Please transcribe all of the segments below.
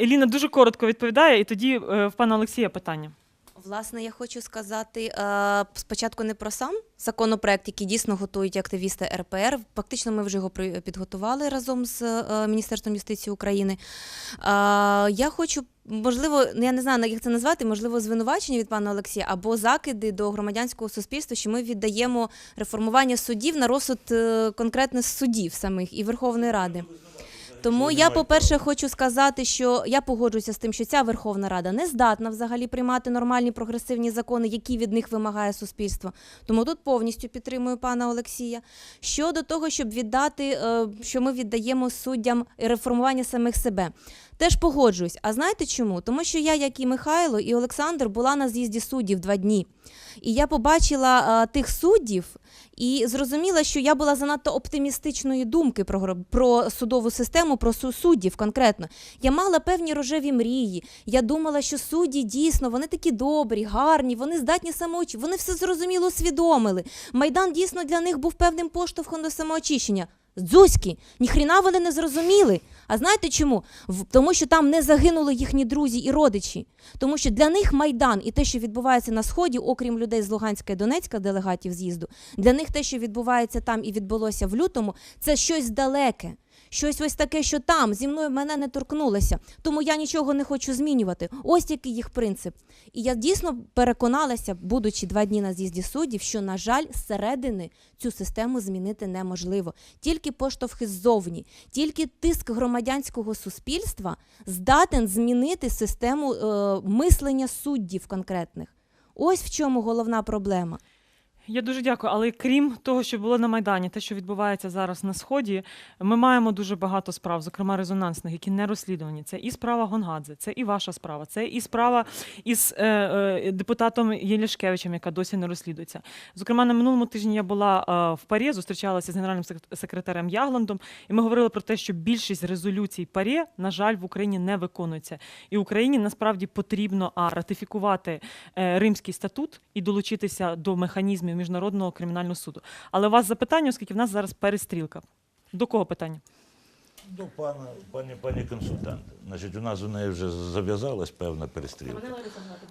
Еліна дуже коротко відповідає, і тоді е, в пана Олексія питання. Власне, я хочу сказати е, спочатку не про сам законопроект, який дійсно готують активісти РПР. Фактично, ми вже його підготували разом з е, Міністерством юстиції України. Я хочу, можливо, ну, я не знаю, як це назвати, можливо, звинувачення від пана Олексія або закиди до громадянського суспільства, що ми віддаємо реформування судів на розсуд конкретно судів самих і Верховної Ради. Тому я, по-перше, хочу сказати, що я погоджуюся з тим, що ця Верховна Рада не здатна взагалі приймати нормальні прогресивні закони, які від них вимагає суспільство. Тому тут повністю підтримую пана Олексія. Щодо того, щоб віддати, е, що ми віддаємо суддям реформування самих себе. Теж погоджуюсь. А знаєте чому? Тому що я, як і Михайло, і Олександр, була на з'їзді суддів два дні. І я побачила е, тих суддів і зрозуміла, що я була занадто оптимістичної думки про, про судову систему, про суддів конкретно. Я мала певні рожеві мрії. Я думала, що судді дійсно вони такі добрі, гарні, вони здатні самоочі, вони все зрозуміло усвідомили. Майдан дійсно для них був певним поштовхом до самоочищення. Дзузьки, ніхріна вони не зрозуміли. А знаєте чому? Тому що там не загинули їхні друзі і родичі. Тому що для них Майдан і те, що відбувається на сході, окрім людей з Луганська і Донецька, делегатів з'їзду, для них те, що відбувається там і відбулося в лютому, це щось далеке. Щось ось таке, що там зі мною мене не торкнулося, тому я нічого не хочу змінювати. Ось який їх принцип. І я дійсно переконалася, будучи два дні на з'їзді суддів, що, на жаль, зсередини цю систему змінити неможливо. Тільки поштовхи ззовні, тільки тиск громадянського суспільства здатен змінити систему е, мислення суддів конкретних. Ось в чому головна проблема. Я дуже дякую. Але крім того, що було на Майдані, те, що відбувається зараз на сході, ми маємо дуже багато справ, зокрема резонансних, які не розслідувані. Це і справа Гонгадзе, це і ваша справа, це і справа із е, е, депутатом Єлішкевичем, яка досі не розслідується. Зокрема, на минулому тижні я була е, в Парі, зустрічалася з генеральним секретарем Ягландом, і ми говорили про те, що більшість резолюцій Парі, на жаль, в Україні не виконується. І Україні насправді потрібно а ратифікувати е, Римський статут і долучитися до механізмів міжнародного кримінального суду. Але у вас запитання, оскільки в нас зараз перестрілка. До кого питання? До пана, пані, пані консультант. Значить, у нас у неї вже зав'язалась певна перестрілка.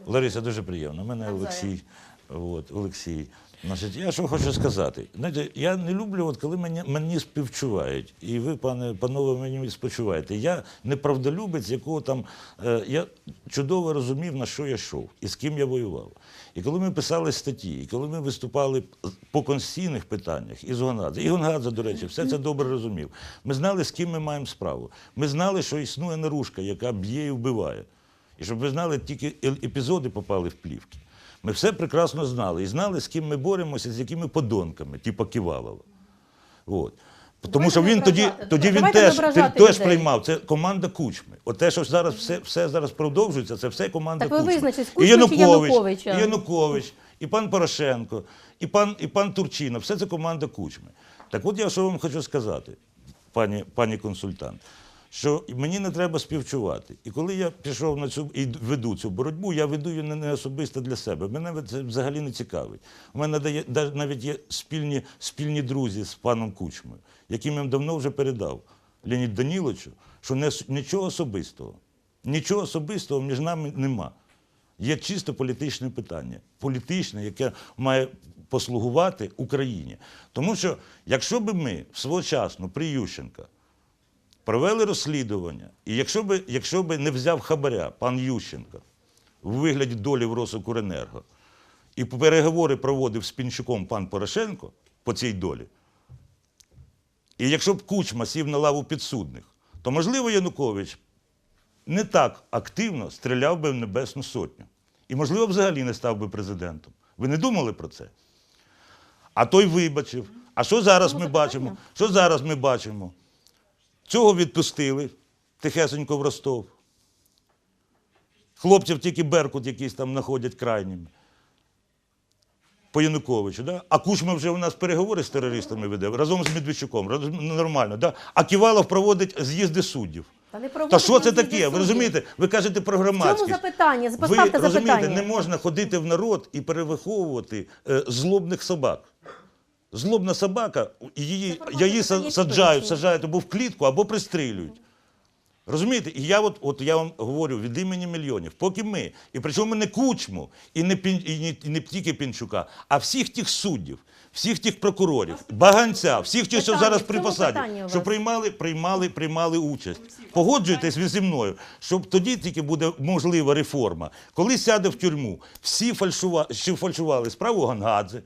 Лариса, дуже приємно. У Мене Олексій. От, Олексій. Значить, я що хочу сказати. Знаєте, я не люблю, от, коли мені, мені співчувають, і ви, пане, панове, мені співчуваєте. Я неправдолюбець, якого там. Е, я чудово розумів, на що я йшов і з ким я воював. І коли ми писали статті, і коли ми виступали по конституційних питаннях із Гонгадзе, і Гонгадзе, до речі, все це добре розумів. Ми знали, з ким ми маємо справу. Ми знали, що існує наружка, яка б'є і вбиває. І щоб ви знали, тільки епізоди попали в плівки. Ми все прекрасно знали і знали, з ким ми боремося, з якими подонками, типу Ківалова. От. Тому що він тоді, тоді він теж, теж приймав. Це команда Кучми. От те, що зараз все, все зараз продовжується, це все команда Так ви Кучми. і Янукович, і Янукович, і пан Порошенко, і пан, і пан Турчинов. Все це команда Кучми. Так от я що вам хочу сказати, пані, пані консультант, що мені не треба співчувати. І коли я пішов на цю і веду цю боротьбу, я веду її не- особисто для себе. Мене це взагалі не цікавить. У мене дає, да- навіть є спільні, спільні друзі з паном Кучмою, яким я давно вже передав Леонід Даніловичу, що не, нічого особистого. Нічого особистого між нами нема. Є чисто політичне питання. Політичне, яке має послугувати Україні. Тому що, якщо б ми своєчасно при Ющенка провели розслідування, і якщо б, якщо б не взяв хабаря пан Ющенко в вигляді долі в Росокуренерго, і переговори проводив з Пінчуком пан Порошенко по цій долі, і якщо б Кучма сів на лаву підсудних, то, можливо, Янукович не так активно стріляв би в Небесну Сотню. І, можливо, взагалі не став би президентом. Ви не думали про це? А той вибачив. А що зараз ми бачимо? Що зараз ми бачимо? Цього відпустили тихесенько в Ростов. Хлопців тільки Беркут якийсь там знаходять крайніми. По Януковичу, да? а Кучма вже у нас переговори з терористами веде разом з Медведчуком. ну, Нормально, да? а Ківалов проводить з'їзди суддів. Та, не Та що це таке? Ви розумієте? Ви кажете про В чому громадськість. запитання? Ви розумієте, запитання. не можна ходити в народ і перевиховувати е, злобних собак. Злобна собака, її, її саджають, саджають або в клітку, або пристрілюють. Розумієте? І я от, от я вам говорю від імені мільйонів, поки ми, і причому не кучму, і не, Пін- і не, і не тільки Пінчука, а всіх тих суддів, всіх тих прокурорів, баганця, всіх тих, що зараз при посаді, що приймали, приймали, приймали участь. Погоджуєтесь ви зі мною, що тоді тільки буде можлива реформа, коли сяде в тюрму. Всі фальшува... фальшували справу Гангадзе,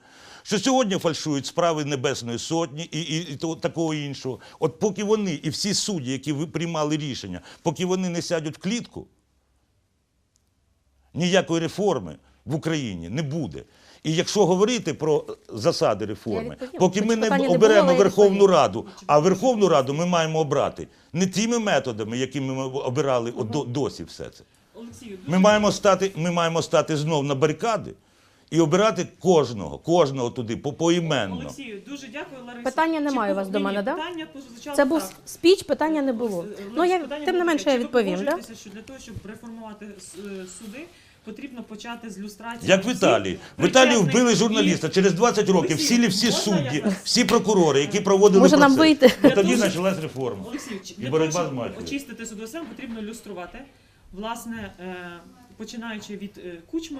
що сьогодні фальшують справи Небесної Сотні і, і, і такого іншого. От поки вони і всі судді, які приймали рішення, поки вони не сядуть в клітку, ніякої реформи в Україні не буде. І якщо говорити про засади реформи, поки ми не оберемо Верховну. Раду, а Верховну Раду ми маємо обрати не тими методами, якими ми обирали досі все це. Ми маємо стати, ми маємо стати знов на барикади і обирати кожного, кожного туди по- поіменно. Олексію, дуже дякую, Лариса. Питання немає у вас до мене, да? питання прозвучало Це був так. спіч, питання не було. Е, Ну я питання тим не менше я Чи ви відповім. Да? погоджуєтеся, що для того, щоб реформувати е, суди, потрібно почати з люстрації. Як в всіх Італії. В Італії причетних вбили журналіста. Через 20 років Олексій, сіли всі можна судді, всі прокурори, які проводили Може, нам процес. вийти? І тоді почалась реформа. Олексій, чи- І для боротьба того, з щоб мафією. очистити судову потрібно люструвати. Власне, е, починаючи від е, кучми,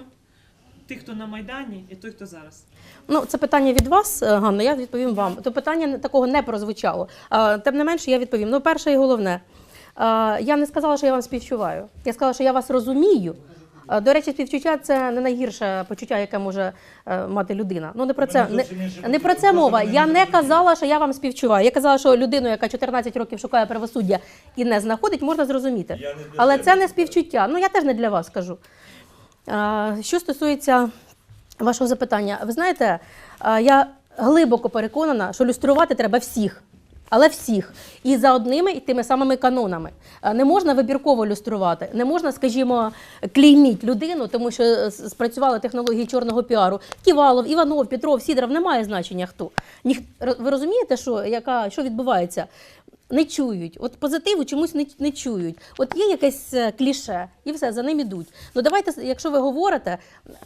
тих, хто на Майдані, і той, хто зараз. Ну, це питання від вас, е, Ганна, я відповім вам. То питання такого не прозвучало. Тим не менше, я відповім. Ну, перше і головне. Я не сказала, що я вам співчуваю. Я сказала, що я вас розумію. До речі, співчуття це не найгірше почуття, яке може е, мати людина. Ну не про це не, не про це мова. Я не казала, що я вам співчуваю. Я казала, що людину, яка 14 років шукає правосуддя і не знаходить, можна зрозуміти. Але це не співчуття. Ну я теж не для вас кажу. Що стосується вашого запитання, ви знаєте, я глибоко переконана, що люструвати треба всіх. Але всіх і за одними і тими самими канонами не можна вибірково люструвати, не можна, скажімо, клейміть людину, тому що спрацювали технології чорного піару. Ківалов, Іванов, Петров, Сідоров немає значення хто. Ніх... Ви розумієте, що яка що відбувається? Не чують. От позитиву чомусь не, не чують. От є якесь е, кліше, і все за ним ідуть. Ну давайте, якщо ви говорите,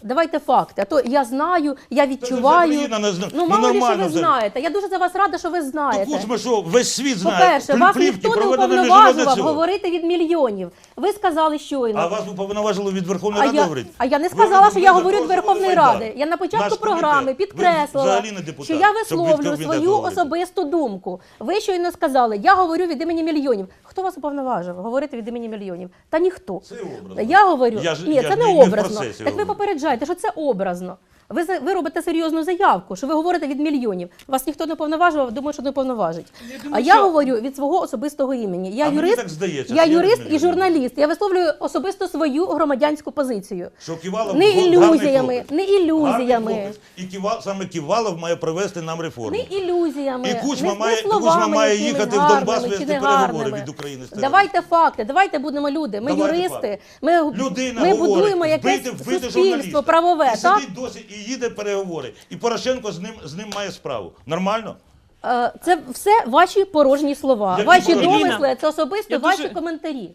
давайте факти. А то я знаю, я відчуваю. Україна не зна- Ну ну, мало ли, що нормально ви вже. знаєте. Я дуже за вас рада, що ви знаєте. Кучма, що весь світ знає. По-перше, вас плівки ніхто не проведено уповноважував міжнародне цього. говорити від мільйонів. Ви сказали щойно. А вас уповноважили від Верховної Ради я, говорити? а я не сказала, що я говорю від Верховної Ради. Я на початку програми підкреслила, що я висловлюю свою особисту думку. Ви щойно сказали, я говорю від імені мільйонів. Хто вас уповноважив говорити від імені мільйонів? Та ніхто. Це образно. Я говорю, Я ж- ні, я це ж не не- не в образно. процесі так ви говорю. попереджаєте, що це образно. Ви, ви робите серйозну заявку, що ви говорите від мільйонів. Вас ніхто не повноважував, думаю, що не повноважить. Я а думаю, я що- говорю від свого особистого імені. Я А юрист, так здається, я юрист і журналіст. Я висловлюю особисто свою громадянську позицію. Що Ківалов Не ілюзіями, не ілюзіями. І Ківал, саме Ківалов має провести нам реформу. Не ілюзіями, І Кучма не, має- не словами Кучма має їхати в Донбас вести переговори від України з. Давайте факти, давайте будемо люди. Ми Давайте юристи, факти. ми, Людина ми говорить, будуємо якесь суспільство правове. І Так? досі і їде переговори. І Порошенко з ним, з ним має справу. Нормально? Е, Це все ваші порожні слова, Які ваші порожні? домисли, це особисто я ваші дуже- коментарі.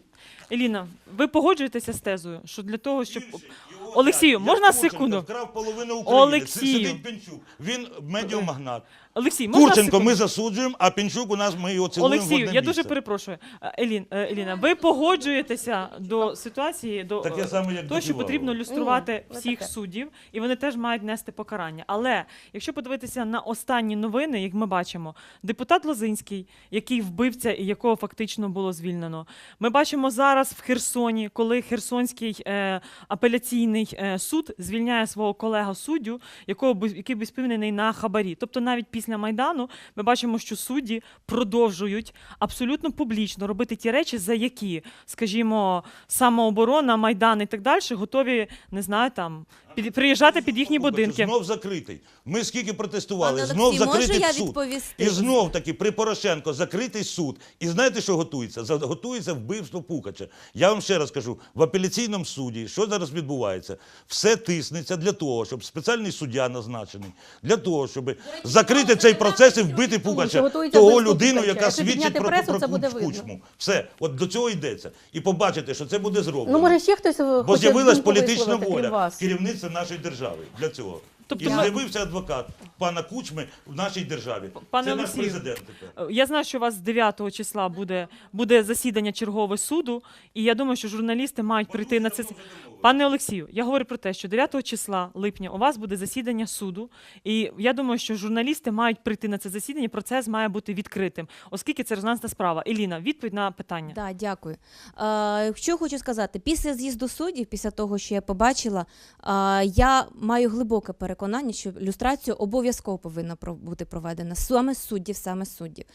Еліна, ви погоджуєтеся з тезою, що для того, щоб Його Олексію, можна секунду? секунду? Вкрав половину України. Олексію. Сидить Пінчук. Він медіамагнат. Олексій, можна Курченко секунду? ми засуджуємо, а Пінчук у нас ми його цілуємо в Олексію, одне я місце. дуже перепрошую. Е, Елін, е, Еліна, ви погоджуєтеся до ситуації, до Так я е, саме як того, що потрібно люструвати Ні, всіх таке. суддів, і вони теж мають нести покарання. Але якщо подивитися на останні новини, як ми бачимо, депутат Лозинський, який вбивця і якого фактично було звільнено. Ми бачимо зараз в Херсоні, коли Херсонський е, апеляційний е, суд звільняє свого колега суддю, якого бу- який був співнений на хабарі. Тобто, навіть після майдану ми бачимо, що судді продовжують абсолютно публічно робити ті речі, за які, скажімо, самооборона, майдан і так далі, готові, не знаю, там під, приїжджати під їхні будинки. Знов закритий. Ми скільки протестували, Пане знов Олексій, закритий я суд. відповісти? І знов таки при Порошенко закритий суд. І знаєте, що готується? За- Готується вбивство Пукача. Я вам ще раз кажу: в апеляційному суді, що зараз відбувається? Все тиснеться для того, щоб спеціальний суддя назначений, для того, щоб закрити цей процес і вбити що Пукача, готується того вбивство людину, Пукача. яка Якщо свідчить підняти про, пресу, про, це буде про видно. Кучму. Все, от до цього йдеться. І побачите, що це буде зроблено. Ну може ще хтось е, Бо хоче з'явилась думку політична висловити, крім воля вас. керівництва нашої держави для цього. Тобто і ми- з'явився адвокат пана Кучми в нашій державі. Пане Це наш Олексію, президент тепер. Е, Я знаю, що у вас 9 числа буде, буде засідання чергове суду, і я думаю, що журналісти мають прийти на це. Пане Олексію, я говорю про те, що 9 числа липня у вас буде засідання суду, і я думаю, що журналісти мають прийти на це засідання. Процес має бути відкритим, оскільки це резонансна справа. Еліна, відповідь на питання. Да, дякую. Е, що хочу сказати, після з'їзду суддів, після того, що я побачила, е, я маю глибоке переконання, що люстрація обов'язково повинна бути проведена саме суддів, саме суддів.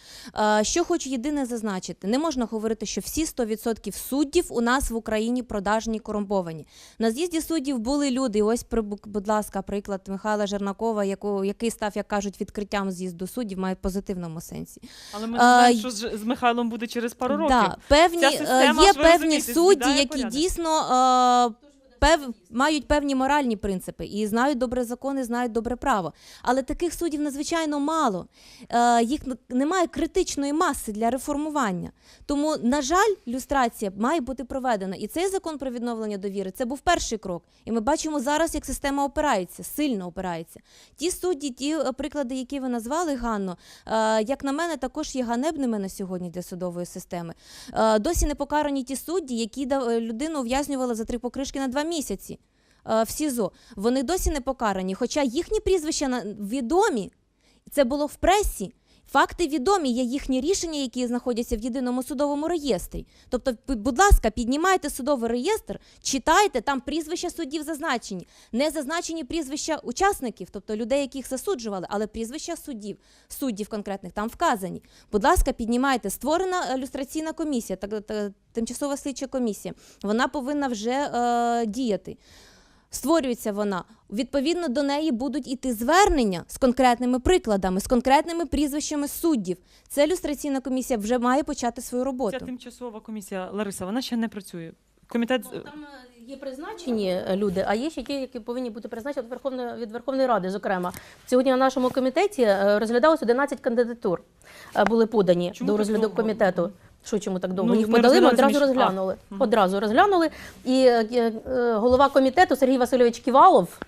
Що хочу єдине зазначити: не можна говорити, що всі 100% суддів у нас в Україні продажні корумповані. На з'їзді суддів були люди. Ось, при- будь ласка, приклад Михайла Жернакова, який став, як кажуть, відкриттям з'їзду суддів, має в позитивному сенсі. Але ми знаємо, що з, Михайлом буде через пару років. Да, певні, Ця е, система, є певні судді, які порядок. дійсно е, пев, мають певні моральні принципи і знають добре закони, знають добре право. Але таких суддів надзвичайно мало. Е, їх немає критичної маси для реформування. Тому, на жаль, люстрація має бути проведена. І цей закон про відновлення довіри це був перший крок. І ми бачимо зараз, як система опирається, сильно опирається. Ті судді, ті е, приклади, які ви назвали, Ганно, е, як на мене, також є ганебними на сьогодні для судової системи. Е, Досі не покарані ті судді, які е, людину ув'язнювали за три покришки на два місяці е, в СІЗО. Вони досі не покарані, хоча їхні прізвища відомі, це було в пресі. Факти відомі, є їхні рішення, які знаходяться в єдиному судовому реєстрі. Тобто, будь ласка, піднімайте судовий реєстр, читайте, там прізвища суддів зазначені. Не зазначені прізвища учасників, тобто людей, яких засуджували, але прізвища суддів, суддів конкретних там вказані. Будь ласка, піднімайте. Створена люстраційна комісія, тимчасова слідча комісія. Вона повинна вже е, діяти. Створюється вона. Відповідно до неї будуть іти звернення з конкретними прикладами, з конкретними прізвищами суддів. Це люстраційна комісія вже має почати свою Ця роботу. тимчасова комісія Лариса, вона ще не працює. Комітет з- Там е, є призначені е, люди, а є ще ті, які повинні бути призначені від Верховної, від Верховної Ради. Зокрема, сьогодні на нашому комітеті е, розглядалось 11 кандидатур, були подані Чому до розгляду комітету. Що чому так довго? Ну, Їх подали, ми одразу розглянули. А. Одразу розглянули. І е, е, голова комітету Сергій Васильович Ківалов.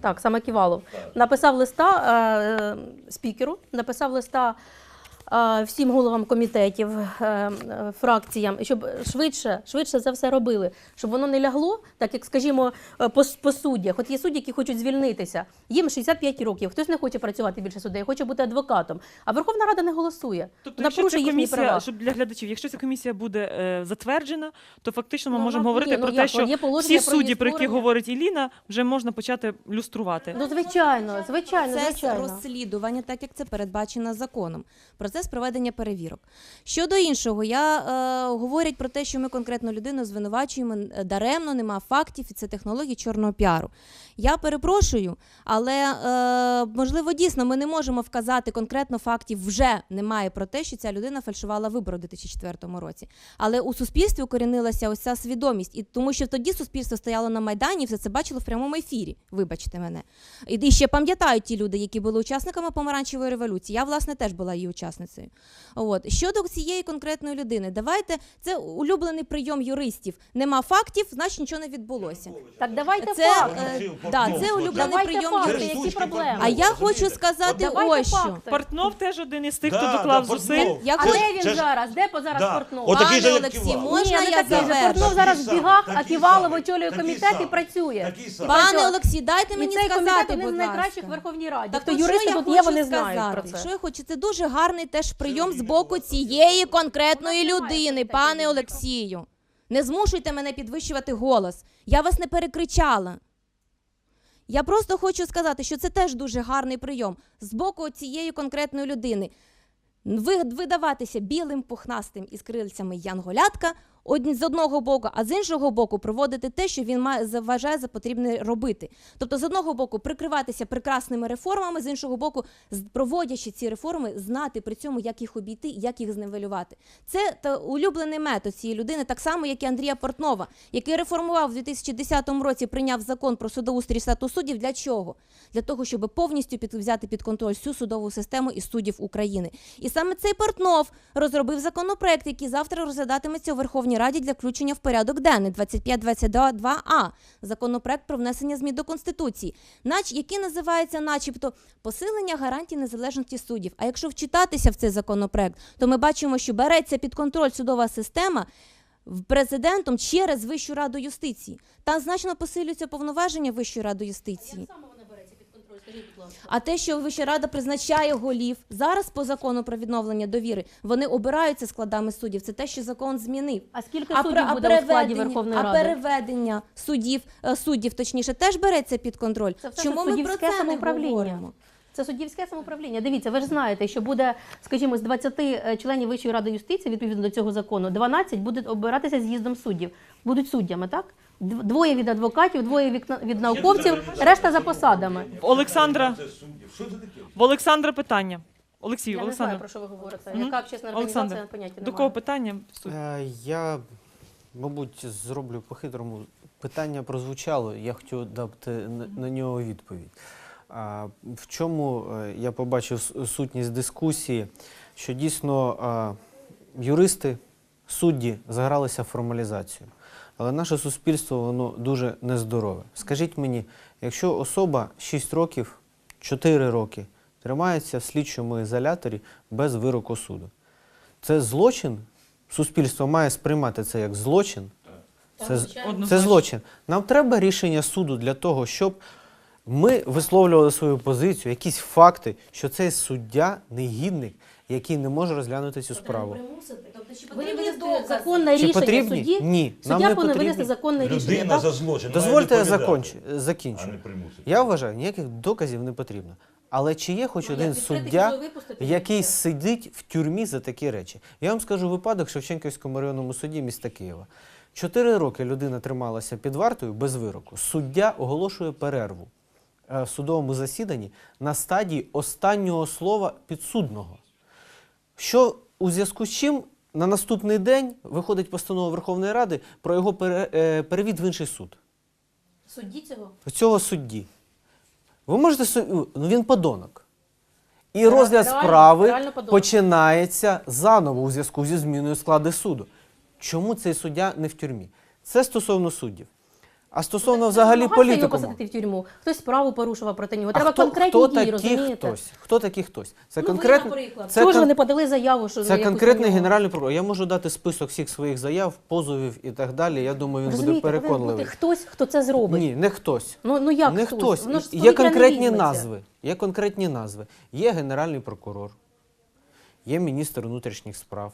Так, саме Ківалов, написав листа е, е, спікеру, написав листа всім головам комітетів, е, е, фракціям, і щоб швидше, швидше за все робили, щоб воно не лягло, так як, скажімо, е, по, по суддях. От є судді, які хочуть звільнитися. Їм 65 років, хтось не хоче працювати більше суддей, хоче бути адвокатом. А Верховна Рада не голосує. Тобто, Вона порушує їхні комісія, права. щоб для глядачів, якщо ця комісія буде е, затверджена, то фактично ми Ну, можемо говорити ні, ну про як, те, що є положення всі про судді, про які створення. говорить Іліна, вже можна почати люструвати. Ну, звичайно, звичайно, Процес звичайно. розслідування, так як це передбачено законом. Процес проведення перевірок. Щодо іншого, я е, говорять про те, що ми конкретну людину звинувачуємо е, даремно, нема фактів, і це технології чорного піару. Я перепрошую, але е, можливо дійсно ми не можемо вказати конкретно фактів. Вже немає про те, що ця людина фальшувала вибори у 2004 році. Але у суспільстві укорінилася ось ця свідомість, і тому що тоді суспільство стояло на майдані, і все це бачило в прямому ефірі. Вибачте мене. І ще пам'ятають ті люди, які були учасниками помаранчевої революції. Я, власне, теж була її учасницею. От щодо цієї конкретної людини, давайте це улюблений прийом юристів. Нема фактів, значить нічого не відбулося. Так давайте Це, факти. е, да, це улюблений Давайте прийом факти, юристів. які проблеми. А я хочу сказати Давайте ось що. факти. Портнов теж один із тих, Да, хто доклав Портнов. зусиль. Я А хочу- де він Це зараз? Де по зараз Да. Портнов? От такий Пане Олексій, можна Ні, я не такий же. завершу? Портнов зараз в бігах, а Ківалов очолює комітет і працює. Пане. Олексій, дайте І мені цей комітет сказати, один з найкращих в. Верховній Раді. Так Хто от юристи тут є, вони знають сказати? про це. Що я хочу? Це дуже гарний теж прийом з боку цієї конкретної людини, пане Олексію. Не змушуйте мене підвищувати голос. Я вас не перекричала. Я просто хочу сказати, що це теж дуже гарний прийом з боку цієї конкретної людини. Ви- Видаватися білим, пухнастим із крильцями янголятка од- з одного боку, а з іншого боку проводити те, що він має вважає за потрібне робити. Тобто, з одного боку, прикриватися прекрасними реформами, з іншого боку, проводячи ці реформи, знати при цьому, як їх обійти, як їх зневелювати. Це та улюблений метод цієї людини, так само, як і Андрія Портнова, який реформував у 2010 році, прийняв закон про судоустрій статус суддів. Для чого? Для того, щоб повністю під, взяти під контроль всю судову систему і суддів України. І саме цей Портнов розробив законопроект, який завтра розглядатиметься у Верховній Верховній Раді для включення в порядок денний 2522а законопроект про внесення змін до Конституції, нач, який називається начебто посилення гарантій незалежності суддів. А якщо вчитатися в цей законопроект, то ми бачимо, що береться під контроль судова система президентом через Вищу раду юстиції. Там значно посилюються повноваження Вищої ради юстиції. А те, що Вища рада призначає голів зараз по закону про відновлення довіри, вони обираються складами суддів. Це те, що закон змінив. А скільки А, суддів буде у складі Верховної а переведення суддів, е, суддів, точніше, теж береться під контроль. Це все Чому ми про це не говоримо? Це суддівське самоуправління. Дивіться, ви ж знаєте, що буде, скажімо, з 20 е, членів Вищої ради юстиції, відповідно до цього закону, 12 будуть обиратися з'їздом суддів. Будуть суддями, так? Дв- Двоє від адвокатів, двоє від, від науковців, решта за посадами. Олександра, в Олександра питання. Олексій, Я не Олександр. знаю, про що ви говорите. Яка общественна Олександр, організація, поняття До кого питання? Е, Я, мабуть, зроблю по-хитрому. Питання прозвучало, я хотів дати на- нього відповідь. А, В чому е, я побачив сутність дискусії, що дійсно а, юристи, судді загралися в формалізацію. Але наше суспільство воно дуже нездорове. Скажіть мені, якщо особа 6 років, 4 роки тримається в слідчому ізоляторі без вироку суду, це злочин? Суспільство має сприймати це як злочин. Це, це злочин. Нам треба рішення суду для того, щоб ми висловлювали свою позицію, якісь факти, що цей суддя негідник, який не може розглянути цю справу. Ви не винести законне Чи рішення потрібні? судді? Ні, нам Суддя не повинен потрібні. винести законне рішення. Людина так? за злочин. Дозвольте я має закончу, закінчу. А не примусити. Я вважаю, ніяких доказів не потрібно. Але чи є хоч Ну, один як, суддя, випустити? який сидить в тюрмі за такі речі? Я вам скажу випадок в Шевченківському районному суді міста Києва. Чотири роки людина трималася під вартою без вироку. Суддя оголошує перерву е, в судовому засіданні на стадії останнього слова підсудного. Що у зв'язку з чим на наступний день виходить постанова Верховної Ради про його е, перевід в інший суд Судді цього? цього судді. Ви можете собі, ну він подонок. І Ре- розгляд реально- справи реально починається заново у зв'язку зі зміною складу суду. Чому цей суддя не в тюрмі? Це стосовно суддів. А стосовно взагалі Намагався його посадити в тюрму. Хтось справу порушував проти нього. Треба хто, конкретні хто дії, розумієте? хтось? Хто такий хтось? Це ну, конкретно. ви, наприклад. це Чого ж кон- не подали заяву, що Це якусь конкретний генеральний прокурор. Я можу дати список всіх своїх заяв, позовів і так далі. Я думаю, він буде Розумієте, повинен переконливий. бути хтось, хто це зробить. Ні, не хтось. Ну, ну як не хтось? хтось. Воно ж з Є повітря не конкретні візьметься. назви. Є конкретні назви. Є генеральний прокурор, є міністр внутрішніх справ,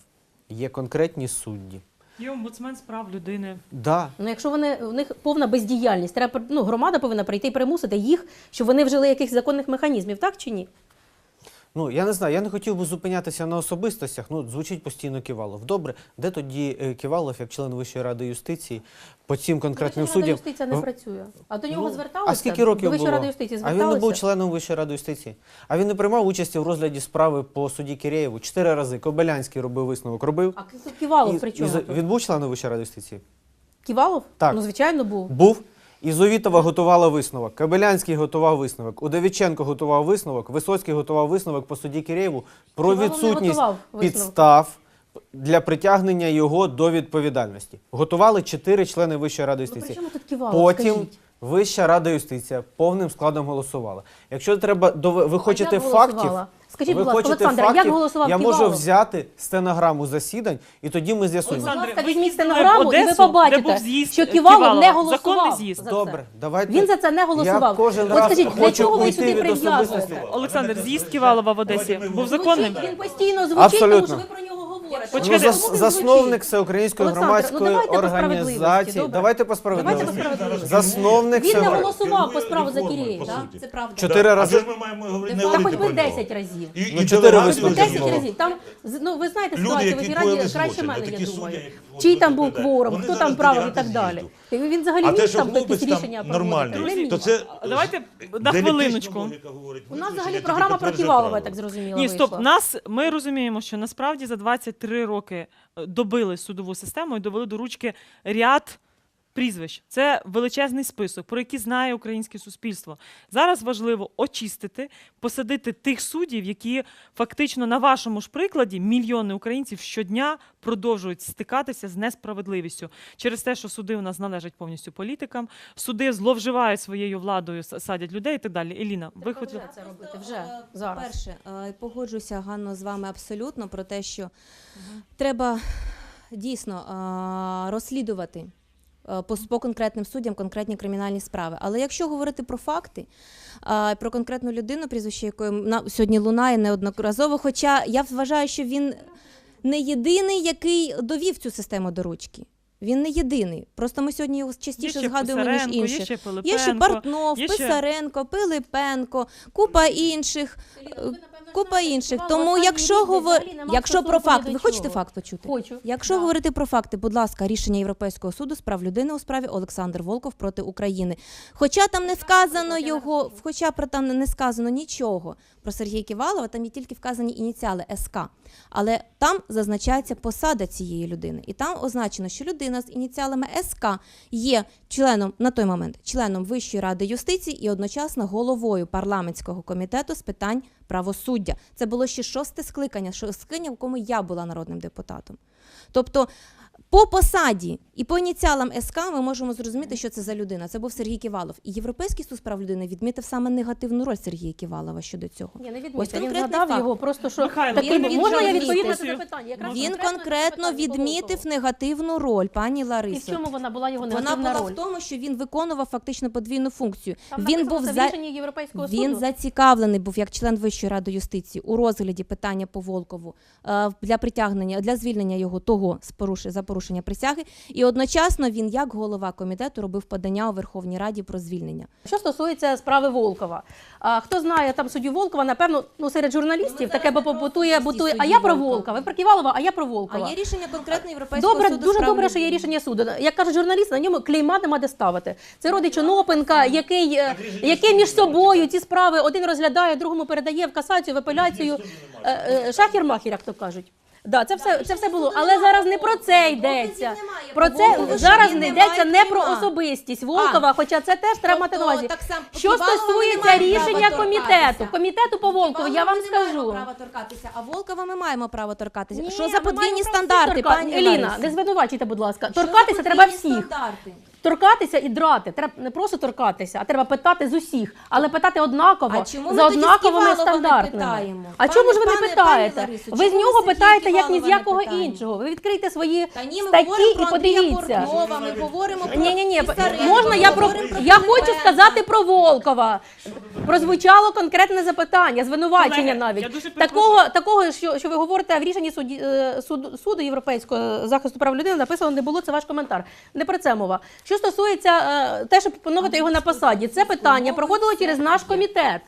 є конкретні судді. Є омбудсмен з прав людини. Да, Ну, якщо вони у них повна бездіяльність, треба ну, громада повинна прийти і примусити їх, щоб вони вжили якихось законних механізмів, так чи ні? Ну, я не знаю, я не хотів би зупинятися на особистостях. Ну, звучить постійно Ківалов. Добре, де тоді е, Ківалов, як член Вищої ради юстиції, по цим конкретним Вища рада суддям? юстиція не працює. А до нього Ну, зверталися? А скільки років до Вищої було? ради юстиції а він не був членом Вищої ради юстиції. А він не приймав участі в розгляді справи по суді Кирєєву. Чотири рази. Кобилянський робив висновок. Робив. А Ківалов при чому? він був членом Вищої ради юстиції? Ківалов? Так. Ну, звичайно, був. Був. Ізовітова готувала висновок, Кабелянський готував висновок, Удовіченко готував висновок, Висоцький готував висновок по суді Киреєву про не відсутність готував висновок. підстав для притягнення його до відповідальності. Готували чотири члени Вищої ради Ну, при юстиції. чому тут Ківалов, Потім скажіть? Вища рада юстиція повним складом голосувала. Якщо треба до ви хочете як фактів, голосувала? Скажіть, будь ласка, Олександр, Олександра, як голосував я можу Ківалов? взяти стенограму засідань, і тоді ми з'ясуємо. Будь ласка, візьміть стенограму, і ви Одесу, де побачите, був з'їзд що е, Ківалов Ківалова. не голосував. Законний з'їзд. за Добре, давайте. Він за це не Я голосував. кожен От раз скажіть, для хочу чого ви уйти сюди від прив'язуєте? особистості. Олександр, з'їзд Ківалова в Одесі був законним. Звучить, Він постійно звучить, Абсолютно. тому що ви про нього. Ну, зас- Чому він засновник звучить? Всеукраїнської Олександр, громадської ну давайте по справедливості, організації. добре? Давайте по Давайте по справедливості. Засновник Він не Всеукраїнської- голосував по справу за Кірєєв, так? Це правда. Чотири Да. рази- А що ж ми маємо говорити? Не Та говорити хоч би про нього? разів. І, Ну, і чотири делегацію рази Хоч би Дуже 10 много. разів. Там, з- ну, ви знаєте Люди, ситуацію в які коїли краще злочин, мене, я судді, думаю. як от Чий там був розповідаєте, кворум, вони хто зараз там правив і так далі. з'їзду. Він взагалі А те, міг що там якісь там рішення нормальний, проводити? То це Давайте на хвилиночку. логіка говорить. У нас Виключення взагалі тільки програма про підтверджує Ківалова, я правило. так зрозуміла. Ні, стоп. вийшла. Нас ми розуміємо, що насправді за 23 роки е, добили судову систему і довели до ручки ряд прізвищ. Це величезний список, про який знає українське суспільство. Зараз важливо очистити, посадити тих суддів, які фактично на вашому ж прикладі мільйони українців щодня продовжують стикатися з несправедливістю через те, що суди у нас належать повністю політикам, суди зловживають своєю владою, садять людей і так далі. Еліна, ви хотіли. це робити вже Е, зараз. Перше, е, погоджуюся Ганно з вами абсолютно про те, що треба дійсно е, розслідувати по, по конкретним суддям конкретні кримінальні справи. Але якщо говорити про факти, е, про конкретну людину, прізвище якої сьогодні лунає неодноразово, хоча я вважаю, що він не єдиний, який довів цю систему до ручки. Він не єдиний. Просто ми сьогодні його частіше ще згадуємо, ніж інші. є ще Пилипенко. Є ще Портнов, є ще- Писаренко, Пилипенко, купа інших. Купа інших. Тому, якщо говор... якщо про факт, ви хочете факт почути? Хочу. Якщо Да. говорити про факти, будь ласка, рішення Європейського суду з прав людини у справі Олександр Волков проти України. Хоча там не сказано його, хоча про там не сказано нічого про Сергія Ківалова, там є тільки вказані ініціали СК. Але там зазначається посада цієї людини, і там означено, що людина з ініціалами СК є членом на той момент членом Вищої ради юстиції і одночасно головою парламентського комітету з питань правосуддя. Це було ще шосте скликання, що- скликання, в якому я була народним депутатом. Тобто. По посаді і по ініціалам СК ми можемо зрозуміти, що це за людина. Це був Сергій Ківалов. І Європейський суд з прав людини відмітив саме негативну роль Сергія Ківалова щодо цього. Ні, не Ось відмітив. Він конкретний згадав факт. його, просто що Михайло, такий він був. можна я відповім на це дискусію? питання? Якраз Він конкретно було відмітив того. негативну роль, пані І в Ларисо. чому вона була його Вона негативна була роль? в тому, що він виконував фактично подвійну функцію. Там він написано був це в за рішенні Європейського він суду. зацікавлений був як член Вищої ради юстиції у розгляді питання по Волкову е, для притягнення для звільнення його того з порушення за порушення присяги. І одночасно він, як голова комітету, робив подання у Верховній Раді про звільнення. Що стосується справи Волкова, а, хто знає там суддю Волкова, напевно, ну серед журналістів таке бо побутує, бутує. А я про Волкова. Волкова, ви про Ківалова, а я про А є рішення конкретно європейського Добре, суду дуже добре, що є рішення суду. Як кажуть журналісти, на ньому клейма нема де ставити. Це родич Онопенка, який, е, який між собою ці справи один розглядає, другому передає в касацію, в апеляцію. Е, е, Шахір-махір, як то кажуть. Да, це все це все було, але зараз не про це йдеться. Про це зараз не йдеться не про особистість Волкова, хоча це теж треба мати на увазі. Що стосується рішення комітету, комітету по Волкову, я вам Волкова ми маємо скажу. права торкатися, а Волкова ми маємо право торкатися. Ні, що за подвійні стандарти, всіх пані Еліна, не звинувачуйте, будь ласка. Що Торкатися треба всіх. стандарти? Торкатися і драти. Треба не просто торкатися, а треба питати з усіх, але питати однаково А чому за однаковими стандартами. питаємо? А Пане- чому ж ви не питаєте? пані Ларисо, ви з нього питаєте як ні з якого іншого. Ви відкрийте свої Та ні, ми статті і подивіться. Портнова, ми говоримо про Ні, ні, ні, можна я про про я хочу сказати про Волкова. Прозвучало конкретне запитання, звинувачення Колеги, навіть такого, такого, що, що ви говорите в рішенні суді, е, суду, суду європейського захисту прав людини написано не було. Це ваш коментар. Не про це мова. Що стосується е, те, щоб поновити його на посаді, це питання проходило через наш комітет.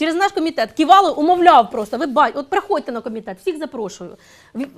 Через наш комітет Ківало умовляв просто. Ви бачите, от приходьте на комітет, всіх запрошую.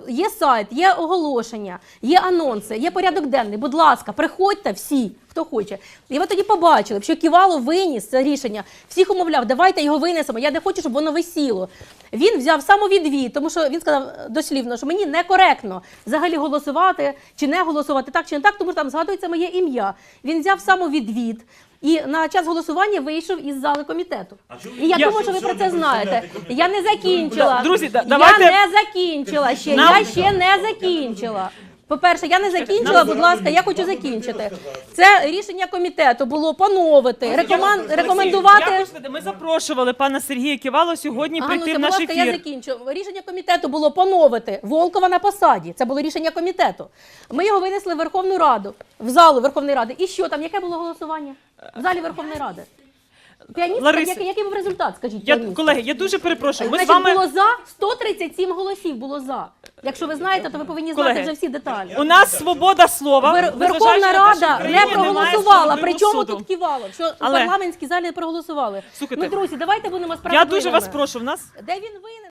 Є сайт, є оголошення, є анонси, є порядок денний. Будь ласка, приходьте всі, хто хоче. І ви тоді побачили, що Ківало виніс це рішення, всіх умовляв, давайте його винесемо. Я не хочу, щоб воно висіло. Він взяв самовідвід, тому що він сказав дослівно, що мені некоректно взагалі голосувати чи не голосувати так чи не так, тому що там згадується моє ім'я. Він взяв самовідвід. І на час голосування вийшов із зали комітету. І я, Я- думаю, що ви про це знаєте. Я не закінчила. Друзі, да- давайте- Я не закінчила ще. Нам- Я ще не закінчила. По-перше, я не закінчила, будь ласка, я хочу закінчити. Це рішення комітету було поновити, рекомен- рекомендувати. Ми запрошували пана Сергія Ківало сьогодні Ага, прийти ну, в будь наш ласка, я закінчу. Рішення комітету було поновити Волкова на посаді. Це було рішення комітету. Ми його винесли в Верховну Раду, в залу Верховної Ради. І що там? Яке було голосування? В залі Верховної Ради. Піаністка, Лариса, який, який був результат? Скажіть, Я, колеги, я дуже перепрошую. Ми з Значить, вами було за 137 голосів. Було за. Якщо ви знаєте, то ви повинні знати Колеги, вже всі деталі. у нас свобода слова. Вер- незважаючи Верховна на те, що Рада не немає проголосувала. справедливого Причому суду. тут кивало? Що у Але- парламентській залі не проголосували. Слухайте, ну, друзі, давайте будемо Я справедливими. дуже вас прошу. В нас Де він винен?